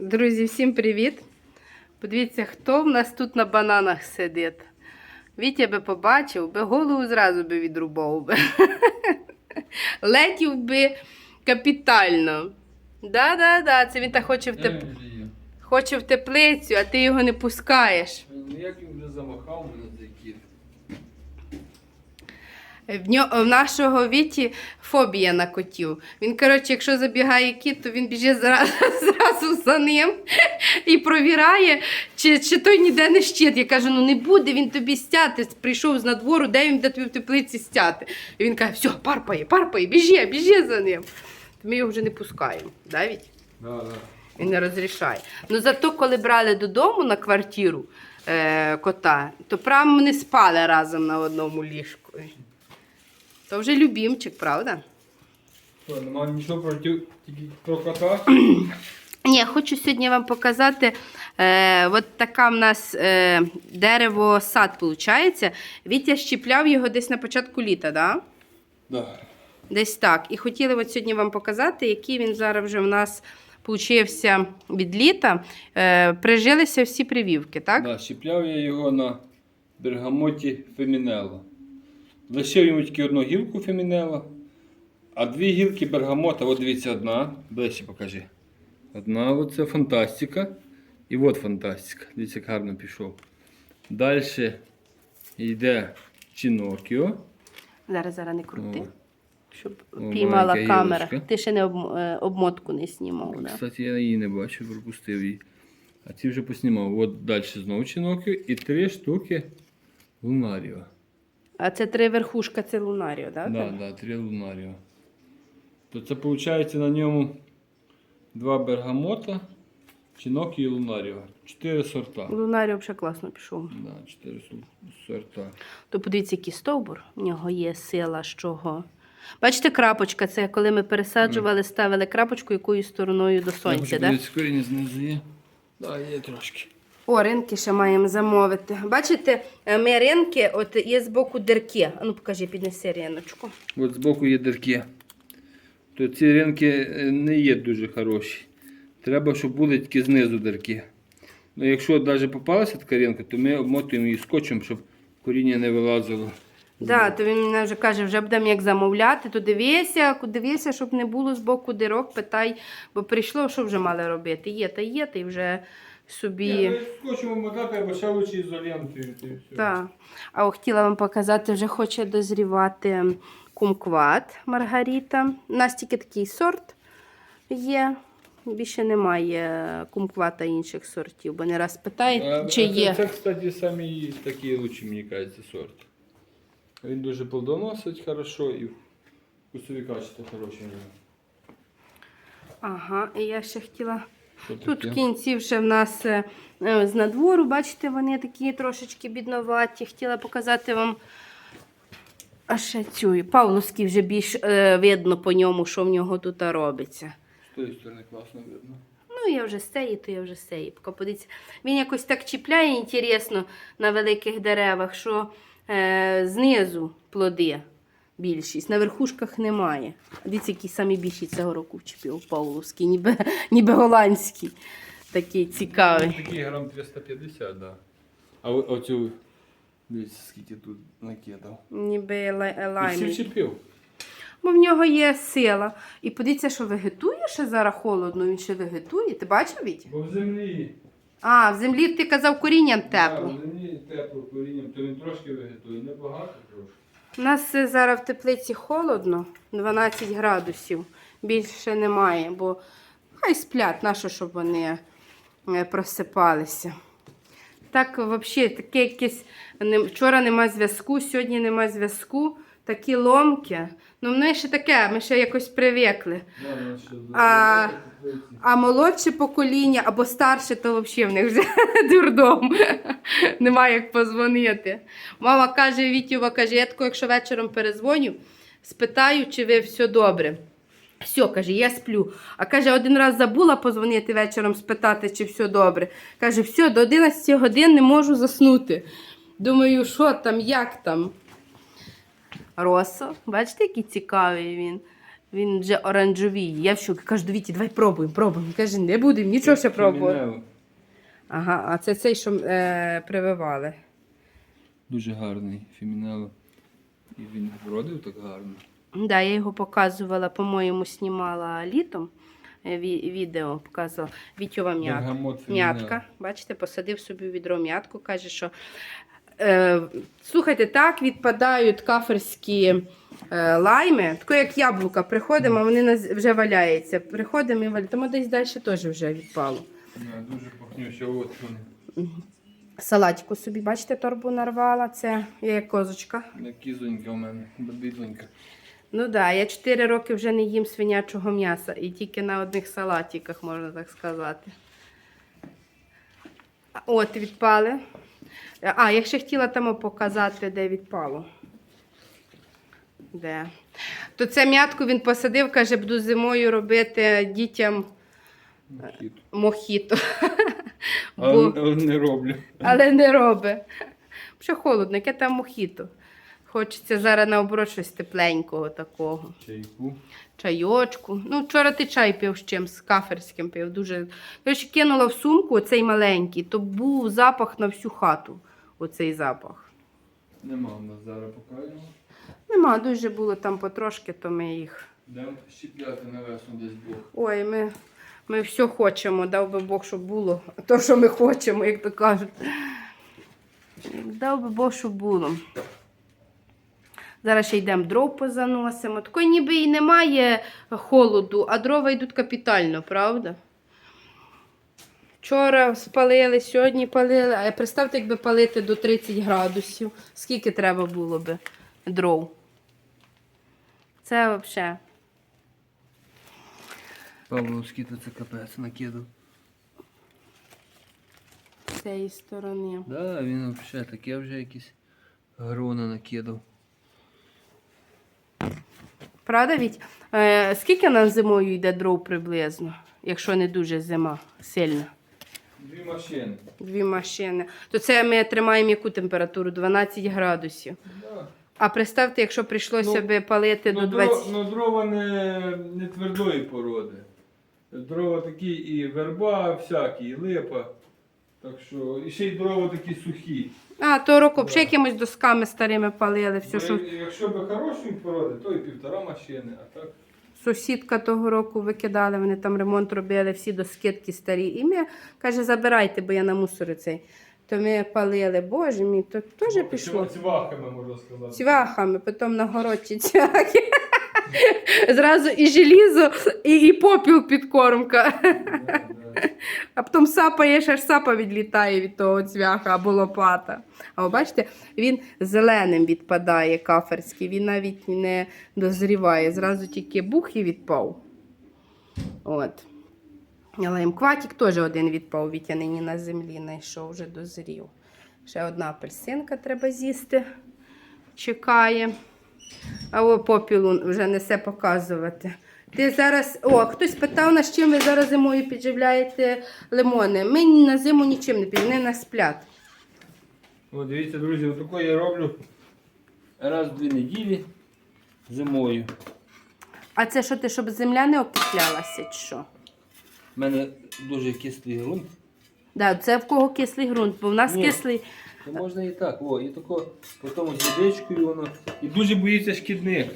Друзі, всім привіт! Подивіться, хто в нас тут на бананах сидить. Вітя би побачив, би голову зразу би відрубав би. Летів би капітально. Да-да-да, це він так хоче в, теп... хоче в теплицю, а ти його не пускаєш. Ну як він вже замахав мене цей кіт. В, нього, в нашого Віті фобія на котів. Він, коротше, якщо забігає кіт, то він біжить зразу, зразу за ним і провіряє, чи, чи той ніде не щит. Я кажу, ну не буде він тобі стяти. Прийшов з надвору, де він буде тобі в теплиці стяти. І він каже, все, парпає, парпає, біжи, біжи за ним. То ми його вже не пускаємо. Да, Віть? Да, да. Він не розрішає. Ну зато, коли брали додому на квартиру е, кота, то прямо вони спали разом на одному ліжку. То вже любімчик, правда? Що, нема нічого проти тільки про кота? Ні, я хочу сьогодні вам показати. Е, от така в нас е, дерево сад виходить. Вітя щіпляв його десь на початку літа, да? Да. десь так. І хотіли от сьогодні вам показати, який він зараз вже в нас получився від літа. Е, прижилися всі привівки, так? Да, щіпляв я його на бергамоті фемінелла. Лишив йому тільки одну гілку фемінелла, а дві гілки бергамота, от дивіться, одна, ближче покажи. Одна оце фантастика. І от фантастика. Дивіться, як гарно пішов. Далі йде Чінокіо. Зараз, зараз не крути. О. Щоб О, піймала маленька камера. гілочка. Ти ще не об, е, обмотку не знімав. Да? Кстати, я її не бачу, пропустив її. А ці вже поснімав. От далі знову Чінокіо і три штуки Лунаріо. А це три верхушка, це лунаріо, так? Да, да, три Лунаріо. То це виходить на ньому два бергамота, Чінокіо і Лунаріо. Чотири сорта. Лунаріо взагалі класно пішов. Да, чотири сорта. То подивіться, який стовбур. В нього є сила, з чого. Бачите, крапочка, це коли ми пересаджували, ставили крапочку якою стороною до сонця. Я Да? коріння знизу є. Да, є трошки. О, ринки ще маємо замовити. Бачите, е, ми ринки, от є з боку дирки. Ну покажи, піднеси риночку. От збоку є дирки. То ці ринки е, не є дуже хороші. Треба, щоб були тільки знизу дирки. Ну, якщо навіть попалася така ринка, то ми обмотуємо її скотчем, щоб коріння не вилазило. Да, то він мене вже каже, вже будемо як замовляти, то дивися, дивися, щоб не було з боку дирок, питай, бо прийшло, що вже мали робити. Є та є, та й вже собі. Скотчем обмотати або ще лучше ізолентою. Так. А о, хотіла вам показати, вже хоче дозрівати кумкват Маргарита. У нас тільки такий сорт є. Більше немає кумквата інших сортів, бо не раз питають, чи є. Це, кстати, самі такі лучші, мені кажеться, сорт. Він дуже плодоносить хорошо і вкусові качества хороші. Ага, і я ще хотіла. Тут таке? кінці вже в нас е, е, з надвору, бачите, вони такі трошечки бідноваті. Хотіла показати вам. А ще цю. Павловський вже більш е, видно по ньому, що в нього тут робиться. З тої сторони класно видно. Ну, я вже з цієї, то я вже з цієї. Подивіться. Він якось так чіпляє інтересно на великих деревах, що е, знизу плоди більшість, на верхушках немає. Дивіться, який самі більші цього року вчепив Павловський, ніби, ніби голландський. Такий цікавий. Такий грам 350, да. А оцю, дивіться, скільки тут накидав. Ніби лаймі. вчепив. Бо в нього є сила. І подивіться, що вегетує ще зараз холодно, він ще вегетує. Ти бачив Вітя? Бо в землі. А, в землі ти казав корінням Да, тепло. в землі тепло корінням, то він трошки вегетує, небагато трошки. У нас зараз в теплиці холодно, 12 градусів. Більше немає, бо хай сплять, нащо, щоб вони е, просипалися. Так, взагалі, таке якесь. Вчора нема зв'язку, сьогодні нема зв'язку. Такі ломки. Ну, ми ще таке, ми ще якось привикли. А- А молодше покоління або старше, то взагалі в них вже дурдом. Немає як позвонити. Мама каже, Вітюва каже, я тако, якщо вечором перезвоню, спитаю, чи ви все добре. Все, каже, я сплю. А каже, один раз забула позвонити вечором, спитати, чи все добре. Каже, все, до 11 годин не можу заснути. Думаю, що там, як там? Росо, бачите, який цікавий він. Він вже оранжевій. Я в шокі. Кажу, Віті, давай пробуємо, пробуємо. Каже, не будемо, нічого ще пробувати. Ага, а це цей, що е, прививали. Дуже гарний фемінело. І він вродив так гарно. Да, я його показувала, по-моєму, знімала літом. е, ві- відео показувала. Вітьова м'ятка. М'ятка, бачите, посадив собі відро м'ятку, каже, що слухайте, так відпадають каферські е, лайми, тако як яблука, приходимо, а вони вже валяються. Приходимо і валяємо. Тому десь далі теж вже відпало. Дуже пахнюще, от вони. Салатику собі, бачите, торбу нарвала. Це я як козочка. Кізонька у мене, бідонька. Ну так, да, я 4 роки вже не їм свинячого м'яса і тільки на одних салатиках, можна так сказати. От, відпали. А, я ще хотіла там показати, де відпало. Де? То це м'ятку він посадив, каже, буду зимою робити дітям мохіто. Але, Бо... але не роблю. Але не робить. Ще холодно, яке там мохіто. Хочеться зараз наоборот щось тепленького такого. Чайку. Чайочку. Ну, вчора ти чай пив з чим, з каферським пив. Дуже. Коротше, кинула в сумку оцей маленький, то був запах на всю хату. Оцей запах. Нема у нас зараз покажемо. Нема, дуже було там потрошки, то ми їх. Дам щіпляти на весну десь Бог. Ой, ми, ми все хочемо, дав би Бог, щоб було. То, що ми хочемо, як то кажуть. Дав би Бог, щоб було. Зараз ще йдемо дров позаносимо. Такої ніби і немає холоду, а дрова йдуть капітально, правда? Вчора спалили, сьогодні палили. А представте, якби палити до 30 градусів. Скільки треба було би дров? Це взагалі. Павловський то це капець накидав. З цієї сторони. Да, він взагалі таке вже якісь грона накидав. Правда, Віть? Е, скільки нам зимою йде дров приблизно, якщо не дуже зима сильна? Дві машини. Дві машини. То це ми тримаємо яку температуру? 12 градусів. Да. А представте, якщо прийшлося Ну, би палити до Ну, 20. дрова, ну, дрова не, не твердої породи. Дрова такі і верба всякі, і липа. Так що, і ще й дрова такі сухі. А, то року Да. ще якимось досками старими палили. Все, Бо що Якщо б хорошої породи, то і півтора машини, а так. Сусідка того року викидали, вони там ремонт робили, всі доскидки старі. І ми каже, забирайте, бо я на мусорі цей. То ми палили, боже мій, то теж пішло. Цвахами, можна сказати. Цвяхами, потім на городці цвяхи. Зразу і желізо, і, і попіл підкормка. А потім сапаєш, аж сапа відлітає від того цвяха або лопата. А ви бачите, він зеленим відпадає каферський, він навіть не дозріває. Зразу тільки бух і відпав. От. Але імкватік теж один відпав, Вітя нині на землі знайшов, вже дозрів. Ще одна апельсинка треба з'їсти. Чекає. А о, попілу вже несе показувати. Ти зараз. О, хтось питав нас, чим ви зараз зимою підживляєте лимони. Ми на зиму нічим не підживляємо, вони нас сплять. О, дивіться, друзі, отако я роблю раз в дві неділі зимою. А це що ти, щоб земля не окислялася, чи що? У мене дуже кислий ґрунт. Да, це в кого кислий ґрунт, бо в нас Ні. кислий. То можна і так. О, і тако, потім з водичкою воно. І дуже боїться шкідник.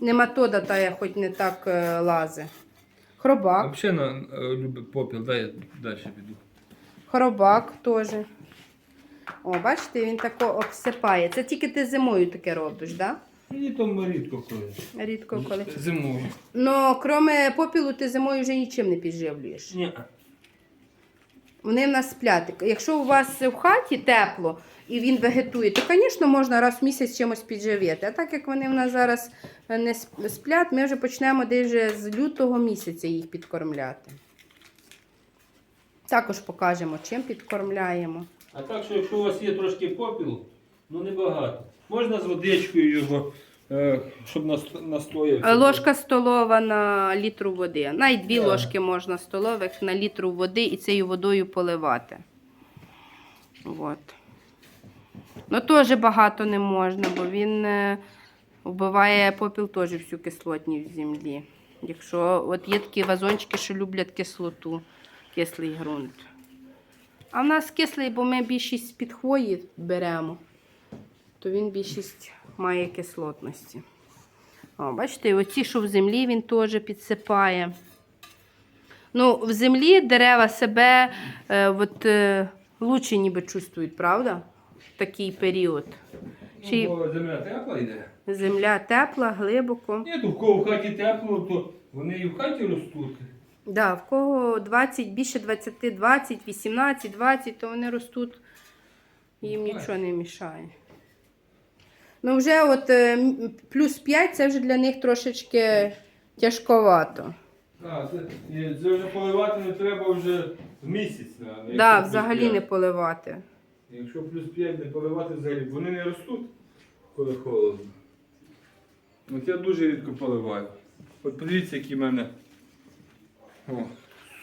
Нематода та я хоч не так е, лазе. Хробак. Взагалі на, е, любить попіл, дай я далі піду. Хробак теж. О, бачите, він тако обсипає. Це тільки ти зимою таке робиш, так? Мені там рідко коли. Да? Рідко коли. Зимою. Ну, кроме попілу, ти зимою вже нічим не підживлюєш. Ні. Вони в нас сплять. Якщо у вас в хаті тепло і він вегетує, то, звісно, можна раз в місяць чимось підживити. А так як вони в нас зараз не сплять, ми вже почнемо десь з лютого місяця їх підкормляти. Також покажемо, чим підкормляємо. А так, що якщо у вас є трошки попілу, ну небагато. Можна з водичкою його, е, щоб нас- настоявся. Ложка столова на літру води. Навіть дві Да. ложки можна столових на літру води і цією водою поливати. От. Ну, теж багато не можна, бо він е, Вбиває попіл теж всю кислотність в землі. Якщо от є такі вазончики, що люблять кислоту, кислий ґрунт. А в нас кислий, бо ми більшість під хвої беремо, то він більшість має кислотності. О, бачите, оці, що в землі, він теж підсипає. Ну, в землі дерева себе е, от, е, лучше ніби чувствують, правда? В такий період. Ну, бо земля тепла йде. земля тепла, глибоко. Ні, то в кого в хаті тепло, то вони і в хаті ростуть. Да, в кого 20, більше 20, 20, 18, 20, то вони ростуть, їм Ну, нічого не мішає. Ну, вже от е, плюс 5 це вже для них трошечки тяжковато. А, це, це вже поливати не треба вже в місяць. Так, да, взагалі п'ять. не поливати. Якщо плюс 5 не поливати взагалі, вони не ростуть, коли холодно. От я дуже рідко поливаю. От подивіться, які в мене О,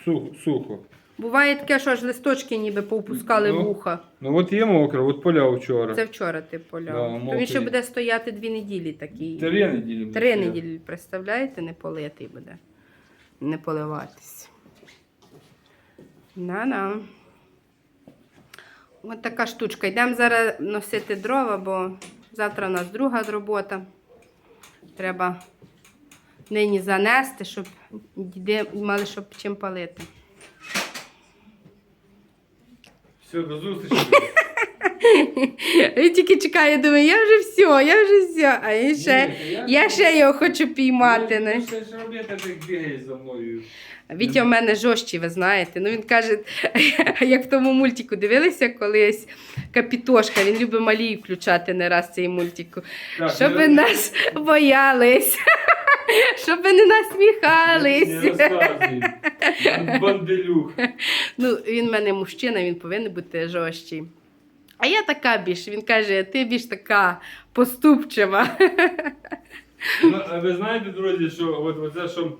сухо. сухо. Буває таке, що аж листочки ніби повпускали Ну, вуха. Ну от є мокро, от поля вчора. Це вчора ти Да, поляв. То він мокрий. ще буде стояти дві неділі такий. Три неділі. буде Три стояти. неділі, представляєте, не политий буде. Не поливатись. На-на. Ось така штучка. Йдемо зараз носити дрова, бо завтра у нас друга робота. Треба нині занести, щоб діди мали щоб чим палити. Все, до зустрічі. Він тільки чекає, думає, я вже все, я вже все. А він ще, Ні, я- я ще його хочу піймати. Ну, не? Що ж робити, ти бігаєш за мною. Вітя в мене жорсткий, ви знаєте. Ну він каже, як в тому мультику дивилися колись Капітошка, він любить малі включати не раз цей мультику. Щоб нас боялись, щоб ви не насміхались. Не. Банделюк. Ну, він в мене мужчина, він повинен бути жорсткий. А я така більш, він каже, ти більш така поступчива. Ну, а ви знаєте, друзі, що от, оце, що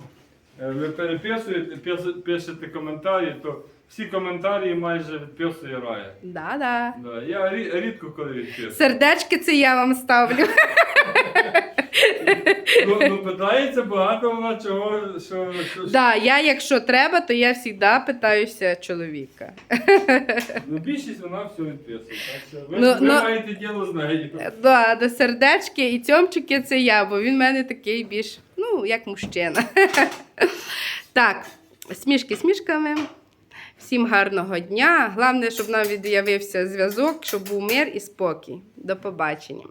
е, ви переписуєте, пис- пишете коментарі, то всі коментарі майже відписує Рая. Да-да. Да, я рі- рідко коли відписую. Сердечки це я вам ставлю. Ну, ну, питається багато вона чого, що, що, Да, я, якщо треба, то я завжди питаюся чоловіка. ну, більшість вона все відписує. Так що ви, Ну, ви ну- маєте діло з нею. Да, до сердечки і цьомчики це я, бо він в мене такий більш, ну, як мужчина. Так, смішки смішками. Всім гарного дня. Головне, щоб нам від'явився зв'язок, щоб був мир і спокій. До побачення.